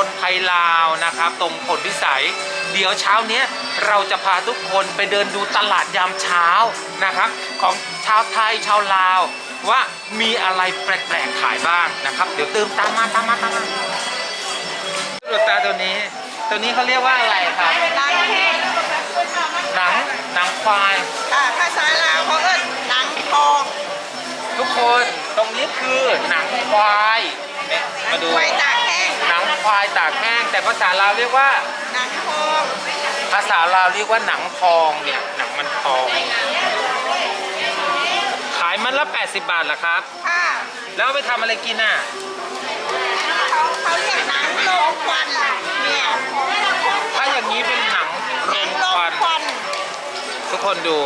พลไพลาวนะครับ ตรงผลพิสัย เดี๋ยวเช้าเนี้ยเราจะพาทุกคนไปเดินดูตลาดยามเช้านะครับ ของชาวไทยชาวลาว ว่ามีอะไรแปลกๆขายบ้างนะครับ เดี๋ยวเติมตามมาตามมาตามมาดูตาตัวนี้ ตัวนี้เขาเรียกว่าอะไรครับหนังหนังหนังควาย อ่าภาษาลาวเขาเอิ้นหนังทอง ทุกคนตรงนี้คือหนังควายเนี่ยมาดูไว้ตาก แห้งหนังควายตากแห้ง แต่ภาษาลาวเรียกว่า หนังทองภาษาลาวเรียกว่าหนังทองเนี่ยหนังมันทอง ขายมันละ 80 บาทเหรอครับ ค่ะแล้วเอาไปทำอะไรกินอะ เขาเขาเรียกหนังโลงควันเนี่ยถ้าอย่างนี้เป็นหนังหรนังมโลคงวันควัน ทุกคนดู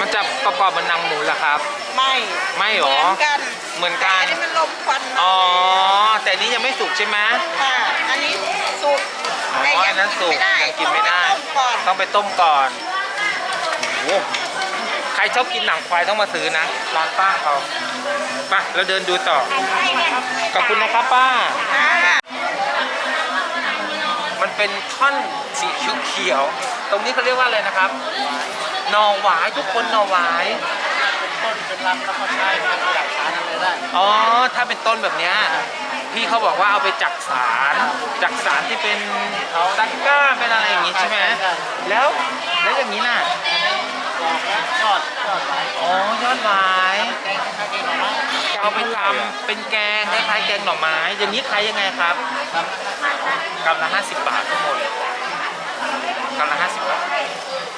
มันจะประกอบเป็นหนังหมูเหรอครับ ไม่ไม่หรอ เหมือนกันเหมือนกัน อันนี้มันลมควันอ๋อ แต่นี้ยังไม่สุกใช่ไหมค่ะอันนี้สุกอ๋ออันนั้นสุกไม่ได้ยังกินไม่ได้ต้องปต้มก่อนต้องไปต้มก่อนโอ้ใครชอบกินหนังควายต้องมาซื้อนะร้านป้าเขาไปเราเดินดูต่อ ขอบคุณนะครับป้า มันเป็นท่อนสีเขียวๆตรงนี้เขาเรียกว่าอะไรนะครับหนอหวายทุกคนหนอหวายต้นเป็นลำแล้วก็ใช้เป็นหลักฐานอะไรได้อ๋อถ้าเป็นต้นแบบเนี้ยพี่เขาบอกว่าเอาไปจักสารจักสารที่เป็นตะกร้าเป็นอะไรอย่างงี้ใช่ไหมแล้วแล้วอย่างนี้น่ะดอกและ ยอดยอดอ๋อยอดหวายแกงคลายแกงหน่อไม้เอาไปทำเป็นแกงคล้ายๆแกงหน่อไม้อย่างนี้ขายยังไงครับครับกำละ50บบาททุกคนกำละ50บาท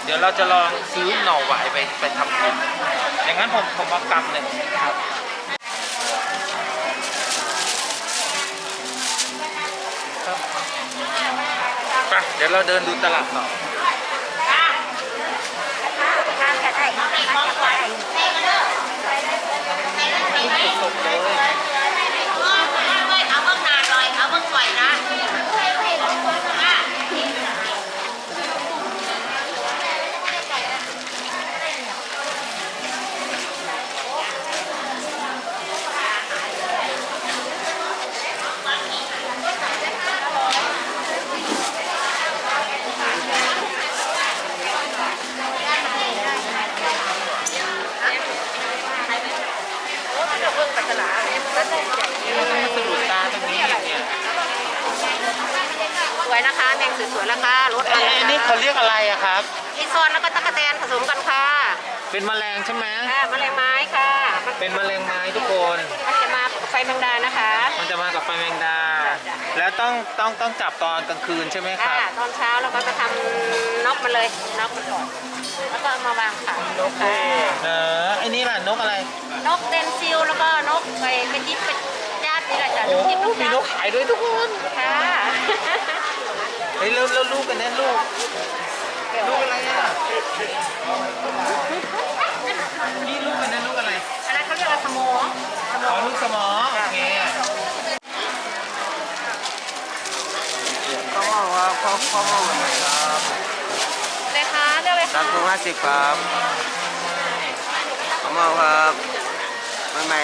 เดี๋ยวเราจะลองซื้อหน่อหวายไปไปทำกินอย่างนั้นผมผมเอากำหนึ่งครับไปเดี๋ยวเราเดินดูตลาดต่อ สดๆเลยเอาเบิ่งนานหน่อยเอาเบิ่งสวยนะ มันสะดุดตาตรงนี้เนี่ยสวยนะคะแมงสวยๆแล้วค่ะรสไอ้อะไรไอ้นี่เขาเรียกอะไรอะครับอีซอนแล้วก็ตะกะแตนผสมกันค่ะ เป็นแมลงใช่ไหมค่ะแมลงไม้ค่ะมันเป็นแมลงไม้ทุกคน มันจะมากับไฟแมงดานะคะ มันจะมากับไฟแมงดา แล้วต้องต้องต้องจับตอนกลางคืนใช่ไหมคค่ะรับ ตอนเช้าเราก็จะทำนกมันเลยนกมันก่อนแล้วก็เอามาวางขายค่ะเออไอ้นี่ล่ะนกอะไร นกเดนซิลแล้วก็นกไปเป็นจิ๊บเป็นญาตินี่แหละจ้ะโอ้นกจิ๊บนกมีญาตินกขายด้วยทุกคนค่ะเฮ้ยแล้วแล้วลูกกันเนี่ยลูกลูกอะไรอะนี่ลูกกันเนี่ยลูกอะไรอันนั้นเขาเรียกว่าสมออ๋อลูกสมอโอเคเขาบอกว่าเขาเขาบอกว่าครับเลยค่ะเรียกเลยรัค่ะกคุณห้าสิบครับเขาบอกครับ ไม่ไม่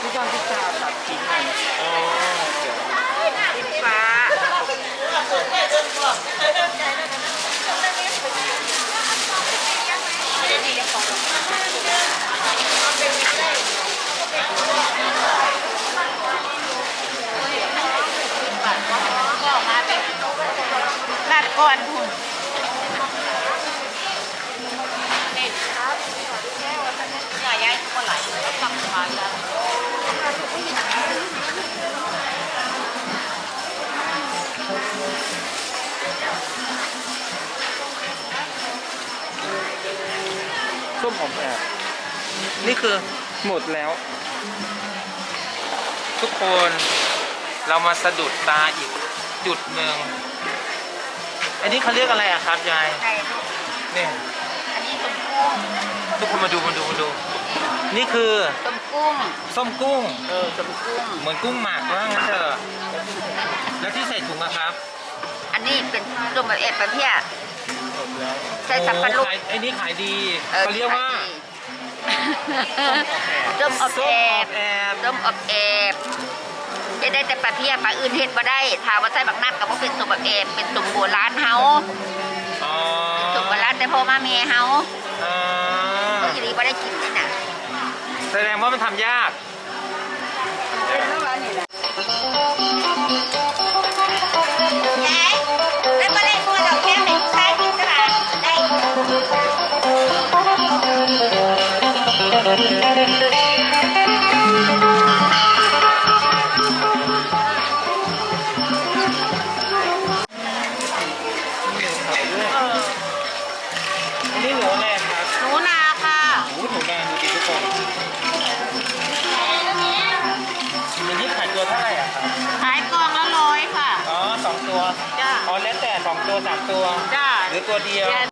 พี่จอนพี่จา นัดก่อนหุ่นใหญ่ใหญ่คนไหลแล้วกลับมาแล้วส้มผมแอบนี่คือหมดแล้ว ทุกคนเรามาสะดุดตาอีกจุดหนึ่ง อันนี้เขาเรียกอะไรอะครับยายไก่เนี่ย อันนี้ต้มกุ้งทุกคนมาดูมาดูมาดู นี่คือต้มกุ้ง ส้มกุ้ง เออสมกุ้ง เหมือนกุ้งหมักว่างั้นเถอะแล้วที่ใส่ถุงอะครับ อันนี้เป็นส้มแบบเอ็ดประเภทใส่สับปะรด โอ้ขายไอ้นี่ขายดีเขาเรียกว่าส้มอบ ส้แอมออบบแอบส้มอบแอบจะได้แต่ปลาเพียปลาอื่นเฮ็ดบ่ได้ถามว่าใส่บักนัดก็บ่เป็นส้มอบแอบเป็นส้มโบราณเฮาอ๋อส้มโบราณแต่พ่อมาแม่เฮาอ่าเมื่อกี้บ่ได้กินนี่น่ะแสดงว่ามันทำยาก นนี้หนูอะไรครับหนูนาค่ะโอ้โหหนูนาดูดิทุกคนอันนี้ขายตัวเท่าไหร่อะครับ ขายกล่องละร้อยค่ะ อ๋อสองตัว จ้า อ๋อแล้วแต่สองตัวสามตัว จ้าหรือตัวเดียว เดี๋ยว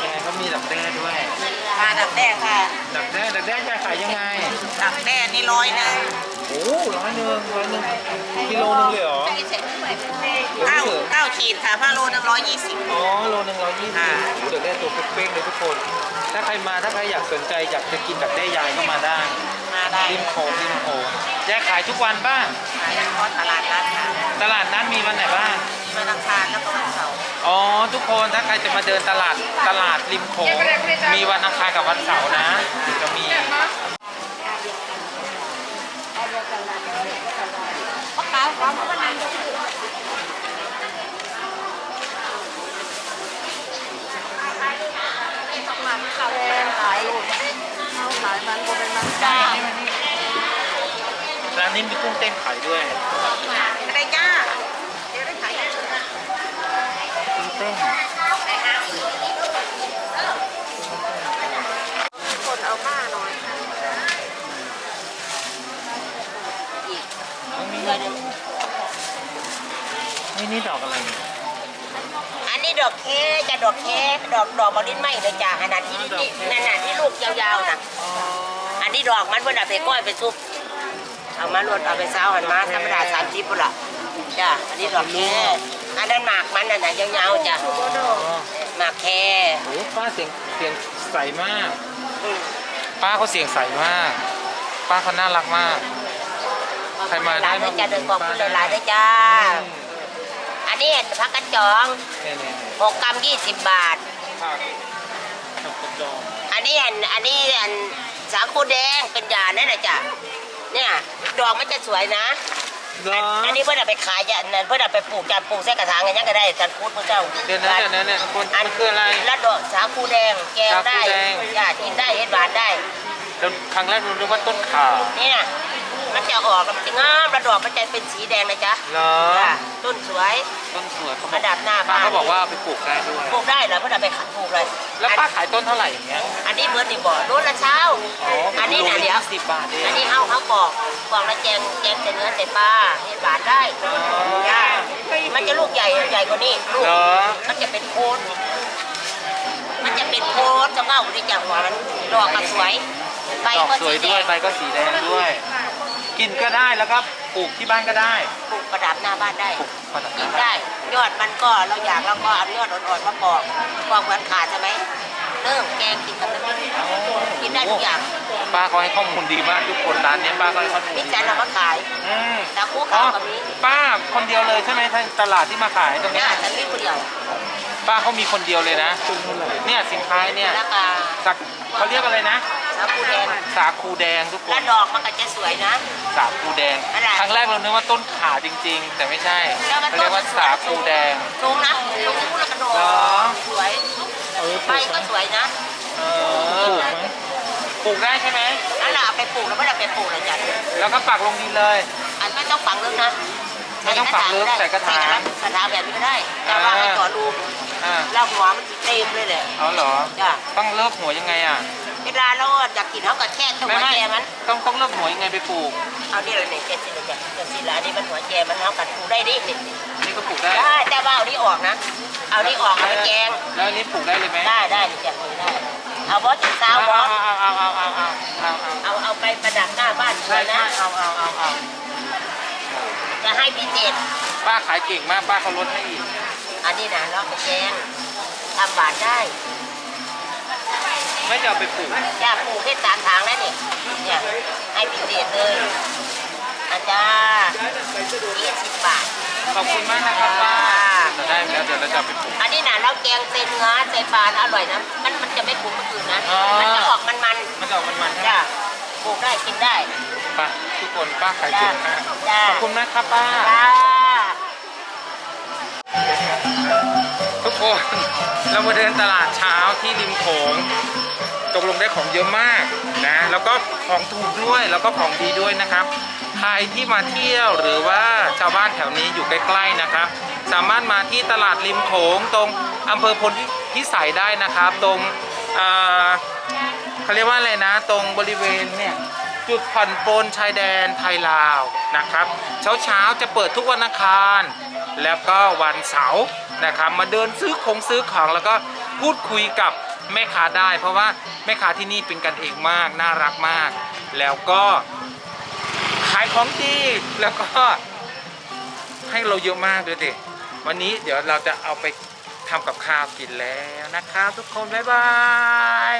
แกก็มีดักแด้ด้วยมาดักแด้ค่ะ ดักแด้ดักแด้จะขายยังไง ดักแด้นี่ร้อยนะโอ้ร้อยหนึ่งร้อยหนึ่งกิโลนึงเลยเหรอเก้าเก้าขีดค่ะผ้าโลหนึ่งร้อยยี่สิบอ๋อโลหนึ่งร้อยยี่สิบค่ะโอ้ดักแด้ตัวเป้งๆเลยทุกคน ถ้าใครมาถ้าใครอยากสนใจอยากจะกินดักแด้ยายก็มาได้มาได้ริมโขงริมโขงแยกขายทุกวันบ้างขายเฉพาะตลาดนัดค่ะตลาดนัดมีวันไหนบ้างมีวันอังคารแล้วก็วันเสาร์ อ๋อทุกคนถ้าใครจะมาเดินตลาดตลาดริมโขงมีวันอังคารกับวันเสาร์นะจะมีพ่อค้าพร้อมก็นั่งดูขายขายเขาขายมันก็เป็นมันจ้าร้านนี้มีกุ้งเต้นขายด้วย อะไรจ้าเดี๋ยวได้ขายได้ กุ้ง เต้นคนเอาผ้าหน่อยต้องมีเงินนี่นี่ดอกอะไรเนี่ยอันนี้ดอกเคจะดอกเคดอกดอกบอลลินไหมเลยจ้าขนาดที่นี่นั่นน่ะที่ลูกยาวๆน่ะอ๋ออันนี้ดอกมันเพิ่นเอาไปก้อยไปซุปเอามาลวดเอาไปเช้าหันมาธรรมดาสามสิบปุ่นละจ้าอันนี้ดอกแค อันนั้นหมากมันน่ะนะยาวๆจ้ะหมากแคโอ้ป้าเสียงเสียงใสมาก อืมป้าเขาเสียงใสมาก ป้าเขาน่ารักมาก ใครมาได้ร้นจ้ามาเดินขอบคุณหลายๆด้วยจ้าอืมอันนี้พักกันจองเนี่ยเนี่ยเนี่ยหกกรัมยี่สิบบาท ผักผักกระจองอันนี้อันอันนี้อันสาคูแดงเป็นยาเนี่ยนะจ้ะเนี่ยดอกมันจะสวยนะ เหรออันนี้เพื่อนเอาไปขายจ้ะอันนั้นเพื่อนเอาไปปลูกจ้ะปลูกใส่กระถางกันยังก็ได้จันพูดพระเจ้าเดี๋ยวนะเดี๋ยวนะเนี่ยคนมันคืออะไรแล้วดอกสาคูแดง แกงได้สาคูแดงจ้ะกินได้เฮ็ดหวานได้เราครั้งแรกเราคิดว่าต้นข่า นี่นะ มันจะออกแล้วมันจะงามแล้วดอกมันจะเป็นสีแดงนะจ๊ะเหรอจ้ะต้นสวย ต้นสวยเขาบปอกระดับหน้าป้าบ้าน เขาบอกว่าเอาไปปลูกได้ด้วย ปลูกได้เหรอเพื่อนเอาไปขายปลูกเลยแล้วป้าขายต้นเท่าไหร่อย่างเงี้ยอันนี้เบิร์ดนี่บ่โลละเช้า อันนี้นะเดี๋ยว สิบบาทเอง อันนี้เอาเขาปอกปอกแล้วแจงแจงแต่เนื้อแต่ปลาเฮ็ดหวานได้จ้ะมันจะลูกใหญ่ใหญ่กว่านี้ลูกเหรอ มันจะเป็นโคนมันจะเป็นโคนจะเง่าในจากหัวมันดอกก็สวยใบดอกก็สวยสีแดด้วยงใบก็สีแดงด้วย กินก็ได้แล้วก็ปลูกที่บ้านก็ได้ปลูกประดับหน้าบ้านได้ ปลูกประดับกินบ้านได้ ยอดมันก็เราอยากเราก็เอายอดอ่อนๆมาปอกปอกเหมือนขาดใช่ไหมเริ่มแกงกินกับน้ำพริกกินได้ทุกอย่างป้าเขาให้ข้อมูลดีมากทุกคนร้านเนี้ยป้าก็ให้ข้อมูลมิดีจันเอามาขายอืมแต่คู่อ๋อขาวกับนี้ป้าคนเดียวเลยใช่ไหมที่ตลาดที่มาขายตรงเนี้เนี่ยยฉันไม่คนเดียว ป้าเขามีคนเดียวเลยนะ เนี่ยสินค้าเนี่ยแล้วก็สักเขาเรียกอะไรนะ สาคูแดงสาคูแดงทุกคแล้นวดอกมันก็จะสวยนะ สาคูแดง อะไร ครั้งแรกเรานึกว่าต้นขาจริง ๆ แต่ไม่ใช่แล้วมันเขาเรียกว่าสาคูแดง สูงนะสูงแล้วก็ดอกเหรอ สวยใบก็สวยนะเออปลูกได้ใช่ไหมนั่นแหละเอาไปปลูกแล้วไม่ได้เอาไปปลูกเลยจ้ะแล้วก็ปักลงดินเลย อันไม่ต้องฝังลึกนะไม่ต้องฝังลึกใส่กระถาง ใส่กระถางแบบนี้ก็ได้แต่ว่าให้ต่อรู อ่า แล้วหัวมันสิเต็มเลยแหละเอาเหรอ จ้ะต้องเลิกหัวยังไงอะเวลาเราอยากกินเขาก็แค่ตัวไม่หัวไม่แจมันต้องต้องเลิกหัวยังไงไปปลูก เอานี่เลยเนี่ยเจ็ดสิบเลยจ้ะเจ็ดสิบละอันนี้มันหัวแจมันเขากัดปลูกได้ดินี่อันนี้ก็ปลูกได้ได้แต่ว่าเอานี่ออกนะ เอานี่ออกเอาไปแกง แล้วอันนี้ปลูกได้เลยไหมได้ได้นี่จ้ะนี่ได้ เอาบอสจะเช้าเอาบอเอาสเอาเอาเอาเอาเอาเอาเอาเอาเอาไปประดับหน้าบ้านสใช่วยใช่นะ เอาเอาเอาเอาจะให้พิเศษป้าขายเก่งมากป้าเขาลดให้อีก อันนี้นะเราไปแกงทำบาทได้ไม่จะเอาไปปลูกอยากปลูกให้สามทางแล้วนี่เนี่ยให้พิเศษเลยอาจารย์ยี่สิบบาท ขอบคุณมากนะครับป้าจะได้แล้วเดี๋ยวเราจะเอาไปปลูกอันนี้นะเราแกงเส้นเนื้อใส่ปลาอร่อยนะ มันมันจะไม่ขมเมื่อคืนนะอ๋อมันจะออกมันมันมันจะออกมันๆๆใช่ไหมจ้ะปลูกได้กินได้ ป้าทุกคนป้าขายจ้าเก่งมากจ้าขอบคุณมากครับป้า จ้เรามาเดินตลาดเช้าที่ริมโขงตกลงได้ของเยอะมากนะแล้วก็ของถูกด้วยแล้วก็ของดีด้วยนะครับ ใครที่มาเที่ยวหรือว่าชาวบ้านแถวนี้อยู่ใกล้ ๆนะครับ สามารถมาที่ตลาดริมโขงตรงอำเภอพลพิสัยได้นะครับ ตรงเอ่อเขาเรียกว่าอะไรนะ ตรงบริเวณเนี่ยจุดผ่อนปลนชายแดนไทยลาวนะครับ เช้าๆจะเปิดทุกวันอังคาร แล้วก็วันเสาร์นะครับมาเดินซื้อของซื้อของแล้วก็พูดคุยกับแม่ค้าได้ เพราะว่าแม่ค้าที่นี่เป็นกันเองมากน่ารักมาก แล้วก็ขายของดีแล้วก็ให้เราเยอะมากเลยด็วันนี้เดี๋ยวเราจะเอาไปทำกับข้าวกินแล้วนะครับทุกคนบ๊ายบาย